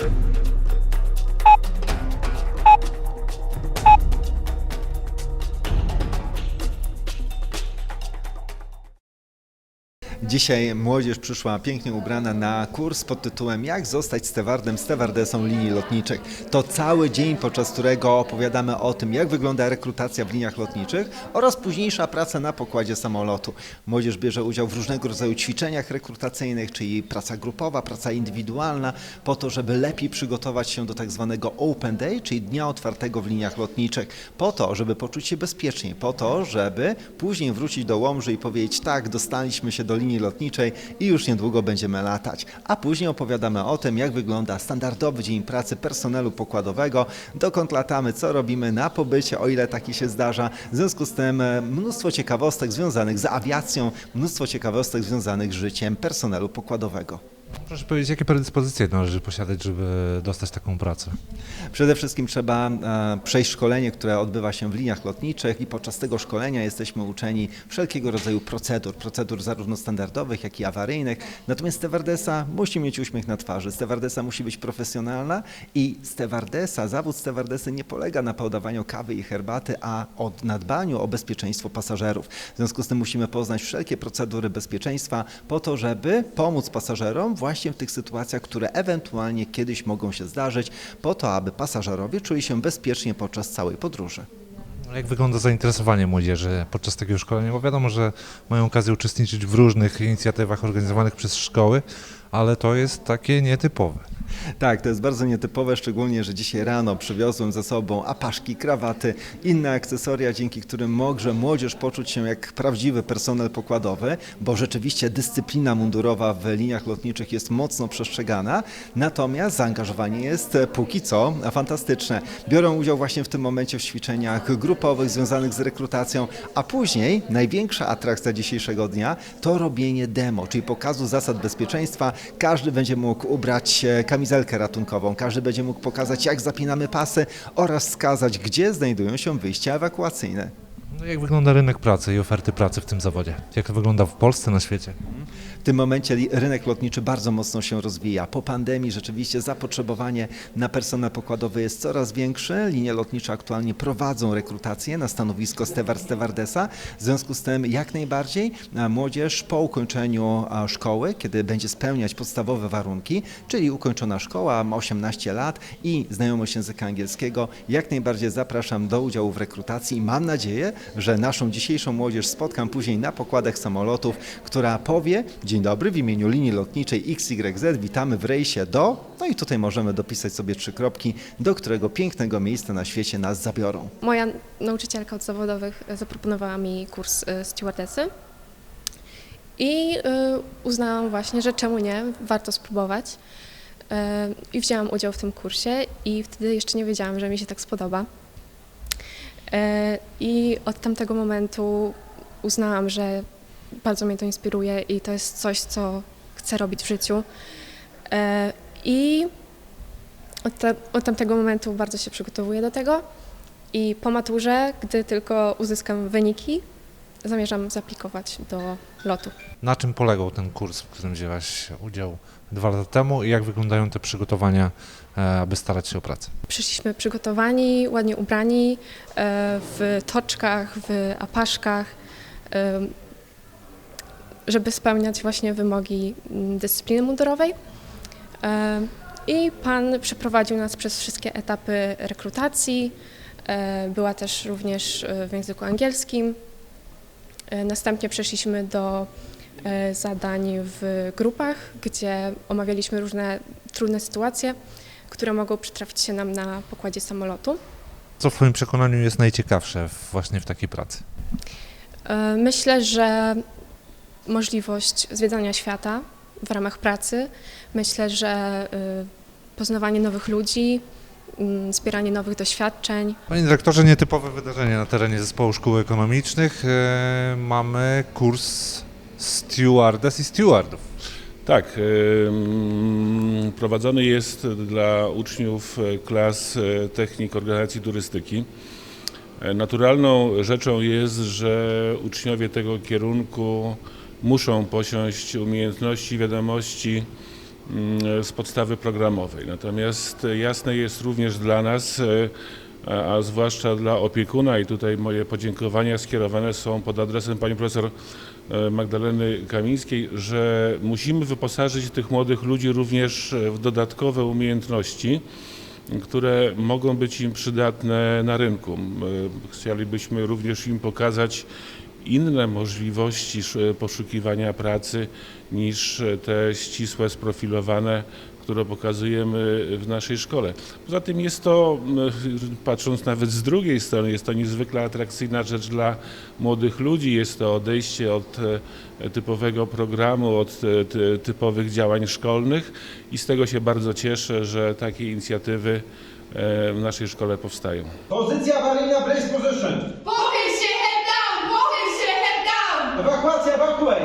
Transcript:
Thank you. Dzisiaj młodzież przyszła pięknie ubrana na kurs pod tytułem Jak zostać stewardem, stewardesą linii lotniczych. To cały dzień, podczas którego opowiadamy o tym, jak wygląda rekrutacja w liniach lotniczych oraz późniejsza praca na pokładzie samolotu. Młodzież bierze udział w różnego rodzaju ćwiczeniach rekrutacyjnych, czyli praca grupowa, praca indywidualna, po to, żeby lepiej przygotować się do tak zwanego Open Day, czyli dnia otwartego w liniach lotniczych, po to, żeby poczuć się bezpiecznie, po to, żeby później wrócić do Łomży i powiedzieć tak, dostaliśmy się do linii lotniczej i już niedługo będziemy latać. A później opowiadamy o tym, jak wygląda standardowy dzień pracy personelu pokładowego, dokąd latamy, co robimy na pobycie, o ile taki się zdarza. W związku z tym e, mnóstwo ciekawostek związanych z awiacją, mnóstwo ciekawostek związanych z życiem personelu pokładowego. Proszę powiedzieć, jakie predyspozycje należy posiadać, żeby dostać taką pracę? Przede wszystkim trzeba e, przejść szkolenie, które odbywa się w liniach lotniczych i podczas tego szkolenia jesteśmy uczeni wszelkiego rodzaju procedur, procedur zarówno standardowych, jak i awaryjnych. Natomiast stewardesa musi mieć uśmiech na twarzy, stewardesa musi być profesjonalna i stewardesa, zawód stewardesy nie polega na podawaniu kawy i herbaty, a o nadbaniu o bezpieczeństwo pasażerów. W związku z tym musimy poznać wszelkie procedury bezpieczeństwa po to, żeby pomóc pasażerom właśnie w tych sytuacjach, które ewentualnie kiedyś mogą się zdarzyć, po to, aby pasażerowie czuli się bezpiecznie podczas całej podróży. Jak wygląda zainteresowanie młodzieży podczas takiego szkolenia? Bo wiadomo, że mają okazję uczestniczyć w różnych inicjatywach organizowanych przez szkoły, ale to jest takie nietypowe. Tak, to jest bardzo nietypowe, szczególnie, że dzisiaj rano przywiozłem ze sobą apaszki, krawaty, inne akcesoria, dzięki którym może młodzież poczuć się jak prawdziwy personel pokładowy, bo rzeczywiście dyscyplina mundurowa w liniach lotniczych jest mocno przestrzegana, natomiast zaangażowanie jest e, póki co fantastyczne. Biorą udział właśnie w tym momencie w ćwiczeniach grupowych związanych z rekrutacją, a później największa atrakcja dzisiejszego dnia to robienie demo, czyli pokazu zasad bezpieczeństwa. Każdy będzie mógł ubrać e, kamizelkę ratunkową, każdy będzie mógł pokazać jak zapinamy pasy oraz wskazać, gdzie znajdują się wyjścia ewakuacyjne. No jak wygląda rynek pracy i oferty pracy w tym zawodzie? Jak to wygląda w Polsce, na świecie? W tym momencie rynek lotniczy bardzo mocno się rozwija. Po pandemii rzeczywiście zapotrzebowanie na personel pokładowy jest coraz większe. Linie lotnicze aktualnie prowadzą rekrutację na stanowisko steward stewardesa. W związku z tym jak najbardziej młodzież po ukończeniu szkoły, kiedy będzie spełniać podstawowe warunki, czyli ukończona szkoła, ma 18 lat i znajomość języka angielskiego, jak najbardziej zapraszam do udziału w rekrutacji i mam nadzieję, że naszą dzisiejszą młodzież spotkam później na pokładach samolotów, która powie Dzień dobry, w imieniu linii lotniczej XYZ witamy w rejsie do... No i tutaj możemy dopisać sobie trzy kropki, do którego pięknego miejsca na świecie nas zabiorą. Moja nauczycielka od zawodowych e, zaproponowała mi kurs e, stewardesy i e, uznałam właśnie, że czemu nie, warto spróbować. I wzięłam udział w tym kursie i wtedy jeszcze nie wiedziałam, że mi się tak spodoba. I od tamtego momentu uznałam, że bardzo mnie to inspiruje i to jest coś, co chcę robić w życiu. E, I od, te, od tamtego momentu bardzo się przygotowuję do tego. I po maturze, gdy tylko uzyskam wyniki, zamierzam zaaplikować do lotu. Na czym polegał ten kurs, w którym wzięłaś udział dwa lata temu i jak wyglądają te przygotowania, e, aby starać się o pracę? Przyszliśmy przygotowani, ładnie ubrani, e, w toczkach, w apaszkach, żeby spełniać właśnie wymogi mm, dyscypliny mundurowej. E, I pan przeprowadził nas przez wszystkie etapy rekrutacji. E, Była też również e, w języku angielskim. Następnie przeszliśmy do zadań w grupach, gdzie omawialiśmy różne trudne sytuacje, które mogą przytrafić się nam na pokładzie samolotu. Co w Twoim przekonaniu jest najciekawsze właśnie w takiej pracy? Myślę, że możliwość zwiedzania świata w ramach pracy, myślę, że e, poznawanie nowych ludzi, mm, zbieranie nowych doświadczeń. Panie dyrektorze, nietypowe wydarzenie na terenie Zespołu Szkół Ekonomicznych. E, mamy kurs stewardes i stewardów. Tak, ym, prowadzony jest dla uczniów e, klas e, technik organizacji turystyki. E, Naturalną rzeczą jest, że uczniowie tego kierunku muszą posiąść umiejętności, wiadomości mm, z podstawy programowej. Natomiast jasne jest również dla nas, e, a, zwłaszcza dla opiekuna i tutaj moje podziękowania skierowane są pod adresem pani profesor e, Magdaleny Kamińskiej, że musimy wyposażyć tych młodych ludzi również w dodatkowe umiejętności, które mogą być im przydatne na rynku. E, Chcielibyśmy również im pokazać inne możliwości sz- poszukiwania pracy niż e, te ścisłe, sprofilowane, które pokazujemy w naszej szkole. Poza tym jest to, m, patrząc nawet z drugiej strony, jest to niezwykle atrakcyjna rzecz dla młodych ludzi. Jest to odejście od e, typowego programu, od e, ty- typowych działań szkolnych i z tego się bardzo cieszę, że takie inicjatywy e, w naszej szkole powstają. Pozycja awaryjna, brace position. Evacuar, se evacua.